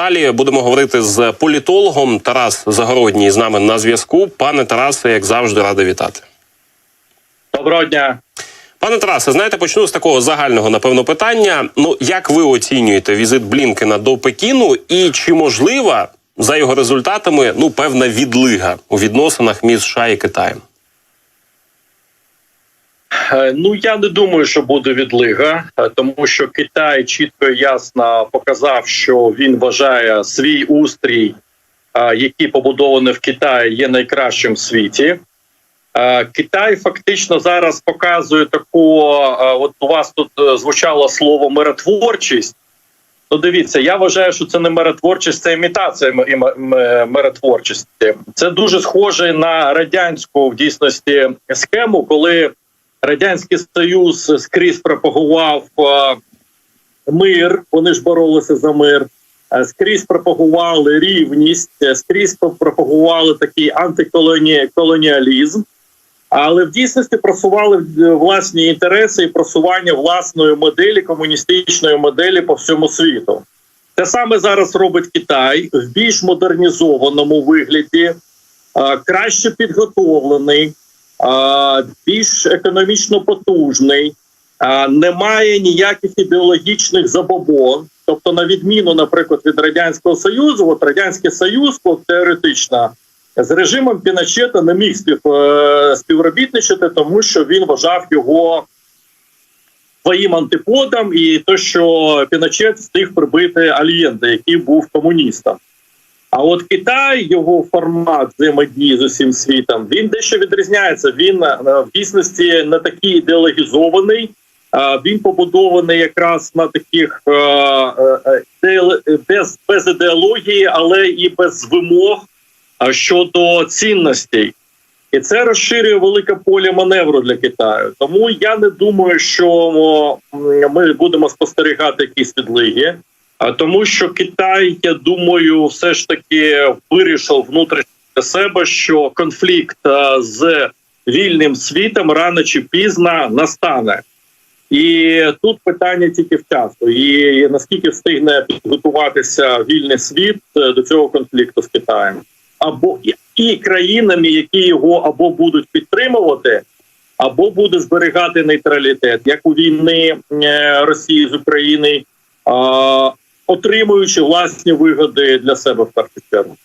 далі будемо говорити з політологом Тарас Загородній з нами на зв'язку. Пане Тарасе, як завжди, радий вітати. Доброго дня. Пане Тарасе, знаєте, почну з такого загального напевно питання. Ну як ви оцінюєте візит Блінкена до Пекіну, і чи можлива за його результатами ну певна відлига у відносинах між США і Китаєм? Е, Ну я не думаю, що буде відлига, е, тому що Китай чітко і ясно показав, що він вважає свій устрій, е, який побудований в Китаї, є найкращим в світі. Китай фактично зараз показує таку. От у вас тут звучало слово миротворчість. Ну, дивіться, я вважаю, що це не миротворчість, це імітація миротворчості. Це дуже схоже на радянську в дійсності схему, коли радянський союз скрізь пропагував е, мир. Вони ж боролися за мир. е, Скрізь пропагували рівність, е, скрізь пропагували такий антиколоніалізм, але в дійсності просували власні інтереси і просування власної моделі комуністичної моделі по всьому світу. Те саме зараз робить Китай в більш модернізованому вигляді, краще підготовлений, більш економічно потужний, немає ніяких ідеологічних забобон. Тобто, на відміну, наприклад, від радянського союзу, от радянський союз, теоретично, з режимом Піночета не міг е, співробітничати, тому що він вважав його своїм антиподом, і то, що Піночет встиг прибити Альєнде, який був комуністом. А от Китай, його формат взаємодії з усім світом, він дещо відрізняється. Він е, в дійсності не такий ідеологізований. Він побудований якраз на таких е, е, без, без ідеології, але і без вимог щодо цінностей. І це розширює велике поле маневру для Китаю. Тому я не думаю, що ми будемо спостерігати якісь відлиги. А тому, що Китай, я думаю, все ж таки вирішив внутрішньо себе, що конфлікт е, з вільним світом рано чи пізно настане. І тут питання тільки в часу. І наскільки встигне підготуватися вільний світ е, до цього конфлікту з Китаєм, або і- країнами, які його або будуть підтримувати, або буде зберігати нейтралітет, як у війни е, Росії з Україною, отримуючи власні вигоди для себе в першу чергу.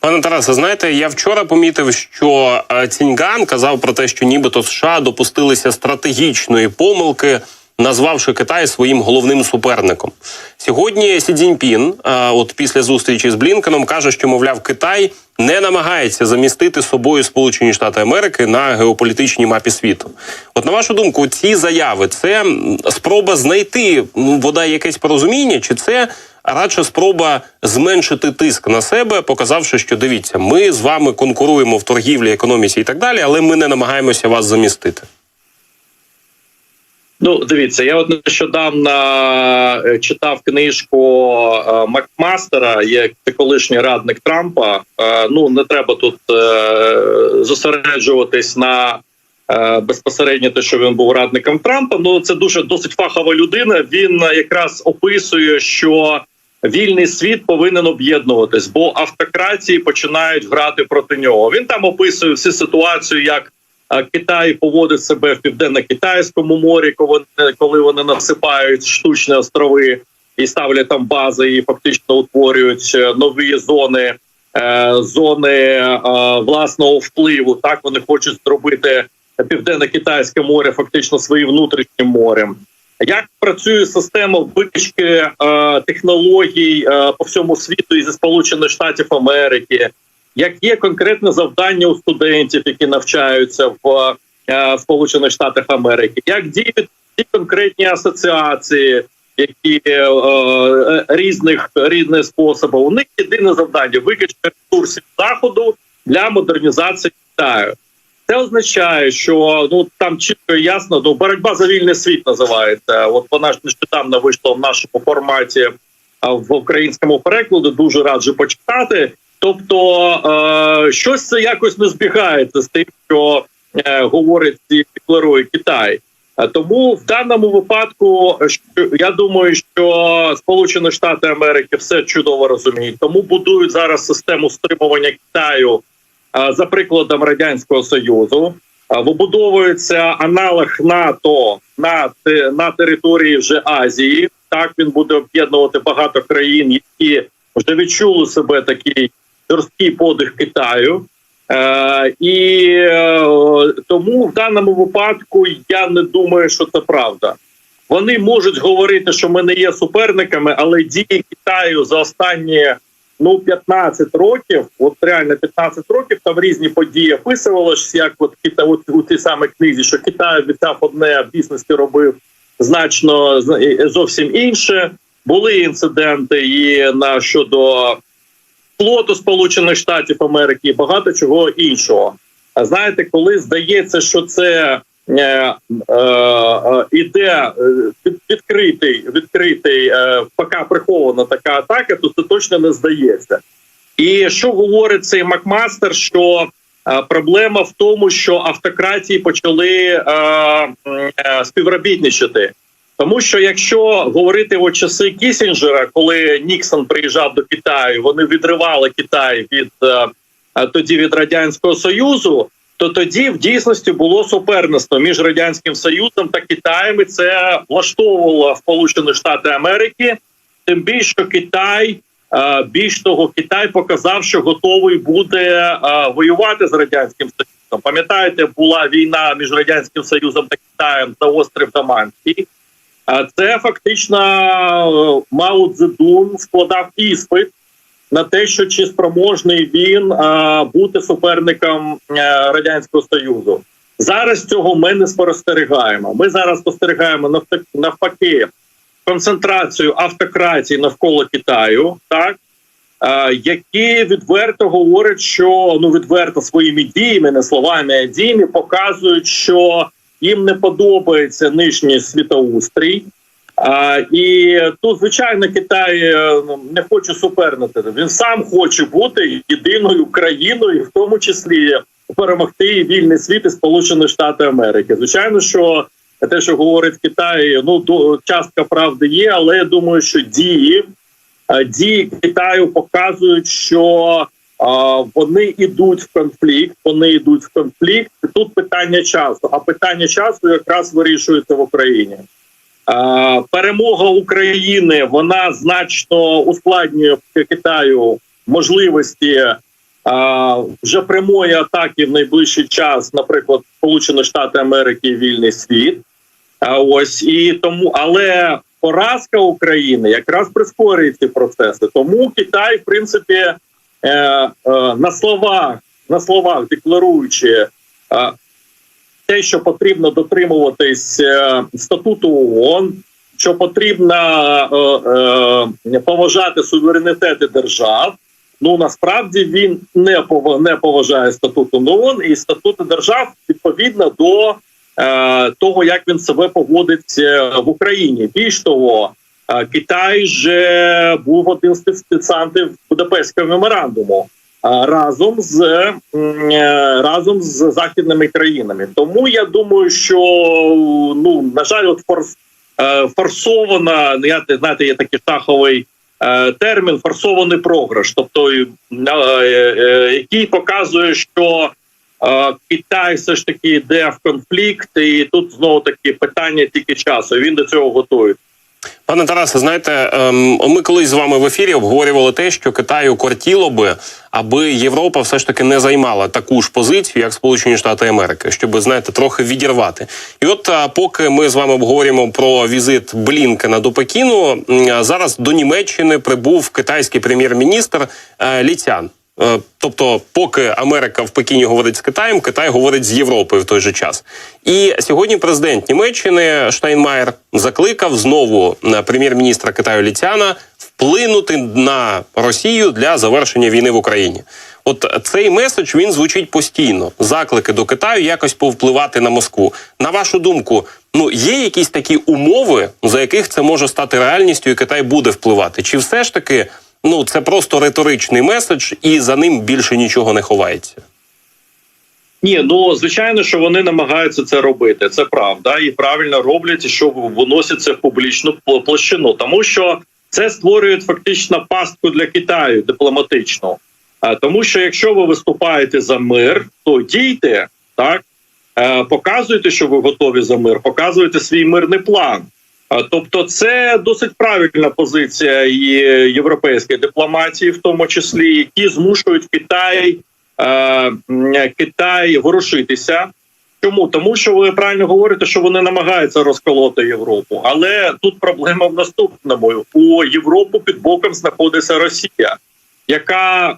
Пане Тарасе, знаєте, я вчора помітив, що е, Ціньган казав про те, що нібито США допустилися стратегічної помилки, назвавши Китай своїм головним суперником. Сьогодні Сі Цзіньпін, от після зустрічі з Блінкеном, каже, що мовляв, Китай не намагається замістити собою Сполучені Штати Америки на геополітичній мапі світу. От на вашу думку, ці заяви це спроба знайти ну, бодай якесь порозуміння, чи це радше спроба зменшити тиск на себе, показавши, що дивіться, ми з вами конкуруємо в торгівлі, економіці і так далі, але ми не намагаємося вас замістити. Ну, дивіться, я от нещодавно е, читав книжку е, Макмастера, як колишній радник Трампа. Е, Ну не треба тут зосереджуватись на безпосередньо те, що він був радником Трампа. Ну це дуже досить фахова людина. Він якраз описує, що вільний світ повинен об'єднуватись, бо автократії починають грати проти нього. Він там описує всю ситуацію, як Китай поводить себе в південно-китайському морі, коли вони, насипають штучні острови і ставлять там бази, і фактично утворюють е, нові зони, е, зони е, власного впливу. Так вони хочуть зробити південно-китайське море фактично своїм внутрішнім морем. Як працює система викачки е, технологій по всьому світу і зі Сполучених Штатів Америки? Як є конкретне завдання у студентів, які навчаються в е, Сполучених Штатах Америки, як діють ці конкретні асоціації, які е, е, різних різних способів. У них єдине завдання викачка ресурсів заходу для модернізації Китаю. Це означає, що ну там чітко і ясно, ну боротьба за вільний світ називається. От вона ж нещодавно вийшла в нашому форматі в українському перекладі. Дуже раджу почитати. Тобто е, щось це якось не збігається з тим, що е, говорить і декларує Китай. Е, Тому в даному випадку я думаю, що Сполучені Штати Америки все чудово розуміють, тому будують зараз систему стримування Китаю за прикладом радянського союзу. Вибудовується аналог НАТО на, на території вже Азії. Так він буде об'єднувати багато країн, які вже відчули себе такий жорсткий подих Китаю. Е, і е, тому в даному випадку я не думаю, що це правда. Вони можуть говорити, що ми не є суперниками, але дії Китаю за останні ну 15 років, от реально 15 років, там різні події описувалися, як от Кита, от у тій самій книзі, що Китай обіцяв одне, а дійсності робив значно зовсім інше. Були інциденти і на щодо флоту Сполучених Штатів Америки і багато чого іншого. А знаєте, коли здається, що це е, е, е, іде е, відкритий, відкритий е, поки прихована така атака, то це точно не здається. І що говорить цей Макмастер? Що е, проблема в тому, що автократії почали е, е, співробітничати. Тому що якщо говорити о часи Кісінджера, коли Ніксон приїжджав до Китаю, вони відривали Китай від е, е, тоді від радянського союзу, то тоді в дійсності було суперництво між радянським союзом та Китаєм. І це влаштовувало Сполучені Штати Америки. Тим більше що Китай е, більш того, Китай показав, що готовий буде воювати з радянським союзом. Пам'ятаєте, була війна між радянським союзом та Китаєм за острів Даманський. Це фактично е, Мао Цзедун складав іспит на те, що чи спроможний він бути суперником е, радянського союзу. Зараз цього ми не спостерігаємо. Ми зараз спостерігаємо навпаки концентрацію автократії навколо Китаю, так е, які відверто говорять, що ну відверто своїми діями, не словами, а діями показують, що їм не подобається нижній світоустрій. А, і тут, звичайно, Китай е, ну, не хоче супернити. Він сам хоче бути єдиною країною, в тому числі перемогти вільний світ і Сполучені Штати Америки. Звичайно, що те, що говорить Китай, ну до частка правди є, але я думаю, що дії, е, дії Китаю показують, що вони йдуть в конфлікт. Вони йдуть в конфлікт. Тут питання часу. А питання часу якраз вирішується в Україні. Перемога України вона значно ускладнює Китаю можливості вже прямої атаки в найближчий час, наприклад, Сполучені Штати Америки і вільний світ. Ось і тому, але поразка України якраз прискорює ці процеси. Тому Китай, в принципі, на словах, на словах декларуючи е, те, що потрібно дотримуватись е, статуту ООН, що потрібно е, е, поважати суверенітети держав. Ну насправді він не не поважає статуту ООН і статути держав відповідно до е, того, як він себе поводить е, в Україні. Більш того, е, Китай же був один з підписантів Будапештського меморандуму разом з е, разом з західними країнами. Тому я думаю, що ну на жаль, от форс е, форсована, ну, я знаєте, є такий шаховий е, термін форсований програш, тобто який показує, що Китай все ж таки йде в конфлікт, і тут знову таки питання тільки часу. Він до цього готує. Пане Тарасе, знаєте, ем, ми колись з вами в ефірі обговорювали те, що Китаю кортіло би, аби Європа все ж таки не займала таку ж позицію, як Сполучені Штати Америки, щоб знаєте, трохи відірвати. І от поки ми з вами обговорюємо про візит Блінкена до Пекіну, зараз до Німеччини прибув китайський прем'єр-міністр е, Ліцян. Е, Тобто, поки Америка в Пекіні говорить з Китаєм, Китай говорить з Європою в той же час. І сьогодні президент Німеччини Штайнмаєр закликав знову на прем'єр-міністра Китаю Ліцяна вплинути на Росію для завершення війни в Україні. От цей меседж він звучить постійно. Заклики до Китаю якось повпливати на Москву. На вашу думку, ну є якісь такі умови, за яких це може стати реальністю, і Китай буде впливати? Чи все ж таки ну це просто риторичний меседж, і за ним більше нічого не ховається? Ні, ну звичайно, що вони намагаються це робити. Це правда, і правильно роблять, що виносять це в публічну площину, тому що це створює фактично пастку для Китаю дипломатичну. А тому, що якщо ви виступаєте за мир, то дійте так, е, показуйте, що ви готові за мир, показуйте свій мирний план. Тобто, це досить правильна позиція і європейської дипломатії, в тому числі, які змушують Китай е, Китай ворушитися. Чому? Тому що ви правильно говорите, що вони намагаються розколоти Європу. Але тут проблема в наступному: у Європу під боком знаходиться Росія, яка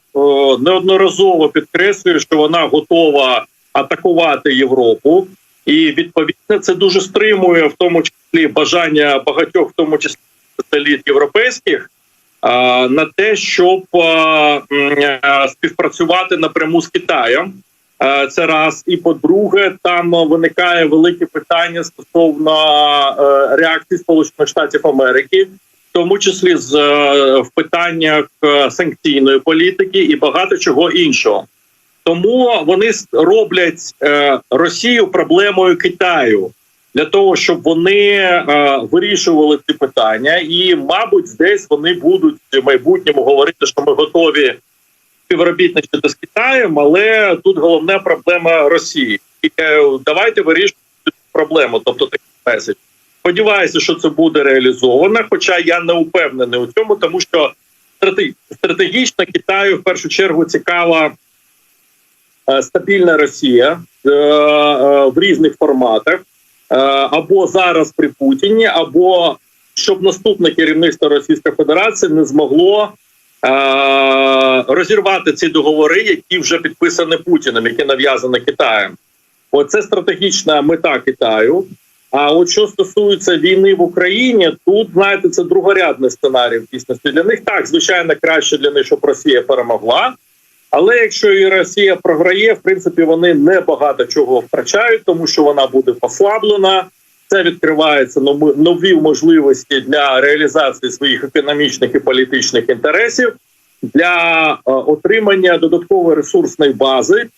неодноразово підкреслює, що вона готова атакувати Європу, і відповідно це дуже стримує в тому числі бажання багатьох, в тому числі еліт європейських, на те, щоб а, співпрацювати напряму з Китаєм. Е, Це раз, і по-друге, там виникає велике питання стосовно е, реакції Сполучених Штатів Америки, в тому числі з е, в питаннях е, санкційної політики і багато чого іншого. Тому вони роблять е, Росію проблемою Китаю для того, щоб вони е, вирішували ці питання, і, мабуть, десь вони будуть в майбутньому говорити, що ми готові співробітничати з Китаєм, але тут головна проблема Росії. І е, давайте вирішувати цю проблему, тобто такий меседж. Сподіваюся, що це буде реалізовано, хоча я не упевнений у цьому, тому що стратег- стратегічно Китаю в першу чергу цікава стабільна Росія е, е, в різних форматах, е, або зараз при Путіні, або щоб наступне керівництво Російської Федерації не змогло е, розірвати ці договори, які вже підписані Путіним, які нав'язані Китаєм. Оце стратегічна мета Китаю. А от що стосується війни в Україні, тут знаєте, це другорядний сценарій в дійсності. Для них так, звичайно, краще для них, щоб Росія перемогла. Але якщо і Росія програє, в принципі, вони не багато чого втрачають, тому що вона буде послаблена. Це відкривається нови- нові можливості для реалізації своїх економічних і політичних інтересів для е, отримання додаткової ресурсної бази, е,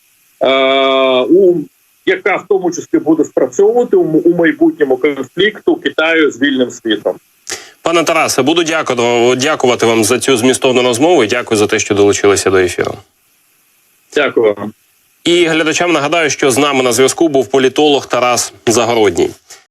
яка в тому числі буде спрацьовувати у, майбутньому конфлікту Китаю з вільним світом. Пане Тарасе, буду дякувати вам за цю змістовну розмову. і Дякую за те, що долучилися до ефіру. Дякую вам. І глядачам нагадаю, що з нами на зв'язку був політолог Тарас Загородній.